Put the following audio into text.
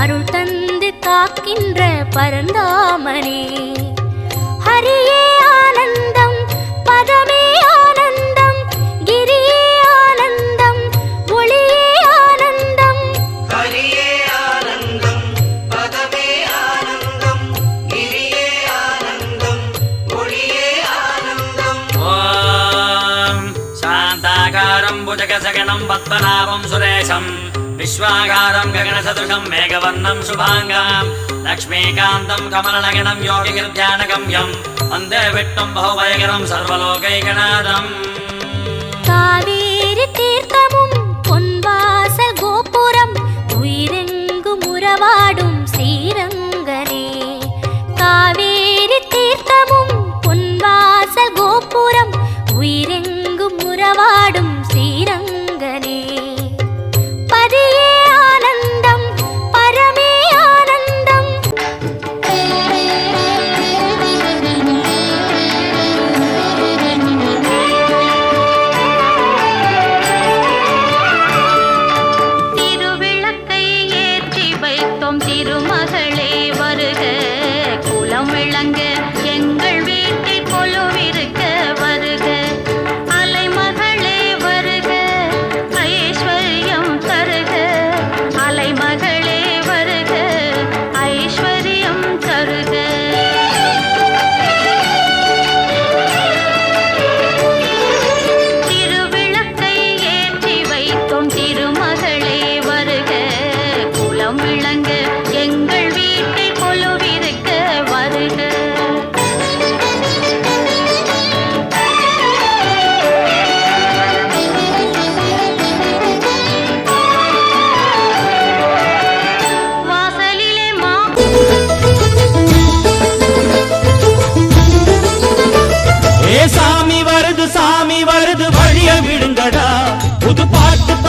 அருள் தந்து காக்கின்ற பரந்தாமனே. ஹரியே ஆனந்தம் பதமே ஆனந்தம் கிரியே ஆனந்தம் ஒளியே ஆனந்தம். ஹரியே ஆனந்தம் பதமே ஆனந்தம் கிரியே ஆனந்தம் ஒளியே ஆனந்தம். ஓம் சாந்தாகாரம் புஜகசகணம் பத்மநாபம் சுரேஷம். விஸ்வாகாரம் ககனசதுஷம் மேகவர்ணம் சுபாங்காம். லக்ஷ்மீகாந்தம் கமலநகனம் யோகிகிர் தியானகம்யம் வந்தே விட்டும் பகுபயகரம் சர்வலோகைகநாதம். காவேரி தீர்த்தமும் பொன்வாச கோபுரம் உயிரெங்கும் உறவாடும் ஸ்ரீரங்கனே. காவேரி தீர்த்தமும் பொன்வாச கோபுரம் உயிரெங்கும் உறவாடும் ஸ்ரீரங்க